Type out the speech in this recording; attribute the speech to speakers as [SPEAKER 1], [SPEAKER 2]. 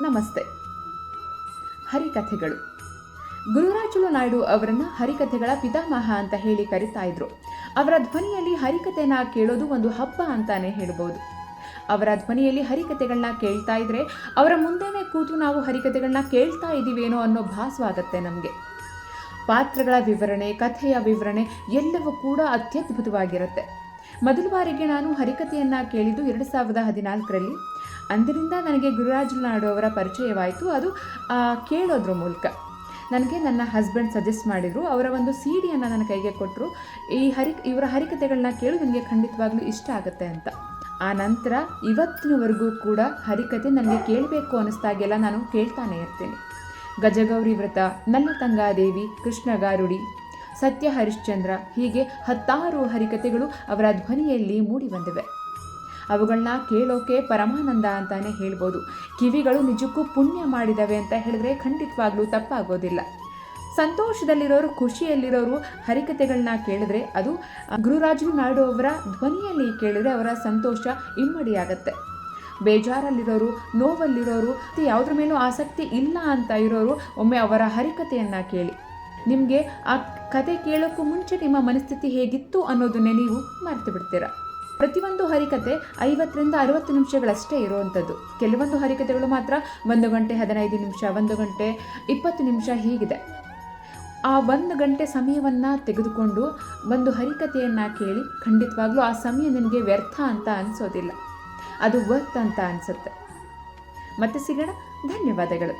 [SPEAKER 1] ನಮಸ್ತೆ. ಹರಿಕಥೆಗಳು. ಗುರುರಾಜುಲು ನಾಯ್ಡು ಅವರನ್ನ ಹರಿಕಥೆಗಳ ಪಿತಾಮಹ ಅಂತ ಹೇಳಿ ಕರಿತಾ ಇದ್ರು. ಅವರ ಧ್ವನಿಯಲ್ಲಿ ಹರಿಕಥೆನ ಕೇಳೋದು ಒಂದು ಹಬ್ಬ ಅಂತಾನೆ ಹೇಳ್ಬೋದು. ಅವರ ಧ್ವನಿಯಲ್ಲಿ ಹರಿಕಥೆಗಳನ್ನ ಕೇಳ್ತಾ ಇದ್ರೆ ಅವರ ಮುಂದೆನೇ ಕೂತು ನಾವು ಹರಿಕಥೆಗಳನ್ನ ಕೇಳ್ತಾ ಇದ್ದೀವೇನೋ ಅನ್ನೋ ಭಾಸವಾಗತ್ತೆ ನಮಗೆ. ಪಾತ್ರಗಳ ವಿವರಣೆ, ಕಥೆಯ ವಿವರಣೆ ಎಲ್ಲವೂ ಕೂಡ ಅತ್ಯದ್ಭುತವಾಗಿರುತ್ತೆ. ಮೊದಲ ಬಾರಿಗೆ ನಾನು ಹರಿಕಥೆಯನ್ನು ಕೇಳಿದ್ದು ಎರಡು ಸಾವಿರದ ಹದಿನಾಲ್ಕರಲ್ಲಿ. ಅಂದರಿಂದ ನನಗೆ ಗುರುರಾಜ್ ನಾಡು ಅವರ ಪರಿಚಯವಾಯಿತು. ಅದು ಕೇಳೋದ್ರ ಮೂಲಕ. ನನಗೆ ನನ್ನ ಹಸ್ಬೆಂಡ್ ಸಜೆಸ್ಟ್ ಮಾಡಿದರು. ಅವರ ಒಂದು ಸಿ ಡಿಯನ್ನು ನನ್ನ ಕೈಗೆ ಕೊಟ್ಟರು ಈ ಹರಿ, ಇವರ ಹರಿಕಥೆಗಳನ್ನ ಕೇಳು, ನನಗೆ ಖಂಡಿತವಾಗ್ಲೂ ಇಷ್ಟ ಆಗುತ್ತೆ ಅಂತ. ಆ ನಂತರ ಇವತ್ತಿನವರೆಗೂ ಕೂಡ ಹರಿಕತೆ ನನಗೆ ಕೇಳಬೇಕು ಅನ್ನಿಸ್ದಾಗೆಲ್ಲ ನಾನು ಕೇಳ್ತಾನೆ ಇರ್ತೀನಿ. ಗಜಗೌರಿ ವ್ರತ, ನಲ್ಲತಂಗಾದೇವಿ, ಕೃಷ್ಣಗಾರುಡಿ ಸತ್ಯ ಹರಿಶ್ಚಂದ್ರ ಹೀಗೆ ಹತ್ತಾರು ಹರಿಕತೆಗಳು ಅವರ ಧ್ವನಿಯಲ್ಲಿ ಮೂಡಿ ಬಂದಿವೆ. ಅವುಗಳನ್ನ ಕೇಳೋಕೆ ಪರಮಾನಂದ ಅಂತಾನೆ ಹೇಳ್ಬೋದು. ಕಿವಿಗಳು ನಿಜಕ್ಕೂ ಪುಣ್ಯ ಮಾಡಿದವೆ ಅಂತ ಹೇಳಿದ್ರೆ ಖಂಡಿತವಾಗ್ಲೂ ತಪ್ಪಾಗೋದಿಲ್ಲ. ಸಂತೋಷದಲ್ಲಿರೋರು, ಖುಷಿಯಲ್ಲಿರೋರು ಹರಿಕತೆಗಳನ್ನ ಕೇಳಿದ್ರೆ ಅದು ಗುರುರಾಜರು ನಾಯ್ಡು ಅವರ ಧ್ವನಿಯಲ್ಲಿ ಕೇಳಿದ್ರೆ ಅವರ ಸಂತೋಷ ಇಮ್ಮಡಿಯಾಗತ್ತೆ. ಬೇಜಾರಲ್ಲಿರೋರು, ನೋವಲ್ಲಿರೋರು ಯಾವುದ್ರ ಮೇಲೂ ಆಸಕ್ತಿ ಇಲ್ಲ ಅಂತ ಇರೋರು ಒಮ್ಮೆ ಅವರ ಹರಿಕತೆಯನ್ನು ಕೇಳಿ. ನಿಮಗೆ ಆ ಕತೆ ಕೇಳೋಕ್ಕೂ ಮುಂಚೆ ನಿಮ್ಮ ಮನಸ್ಥಿತಿ ಹೇಗಿತ್ತು ಅನ್ನೋದನ್ನೇ ನೀವು ಮರೆತು ಬಿಡ್ತೀರ? ಪ್ರತಿಯೊಂದು ಹರಿಕತೆ ಐವತ್ತರಿಂದ ಅರವತ್ತು ನಿಮಿಷಗಳಷ್ಟೇ ಇರುವಂಥದ್ದು. ಕೆಲವೊಂದು ಹರಿಕತೆಗಳು ಮಾತ್ರ ಒಂದು ಗಂಟೆ ಹದಿನೈದು ನಿಮಿಷ, ಒಂದು ಗಂಟೆ ಇಪ್ಪತ್ತು ನಿಮಿಷ ಹೀಗಿದೆ. ಆ ಒಂದು ಗಂಟೆ ಸಮಯವನ್ನು ತೆಗೆದುಕೊಂಡು ಒಂದು ಹರಿಕತೆಯನ್ನು ಕೇಳಿ ಖಂಡಿತವಾಗ್ಲೂ ಆ ಸಮಯ ನಿಮಗೆ ವ್ಯರ್ಥ ಅಂತ ಅನಿಸೋದಿಲ್ಲ. ಅದು ವರ್ತ್ ಅಂತ ಅನಿಸುತ್ತೆ. ಮತ್ತೆ ಸಿಗೋಣ, ಧನ್ಯವಾದಗಳು.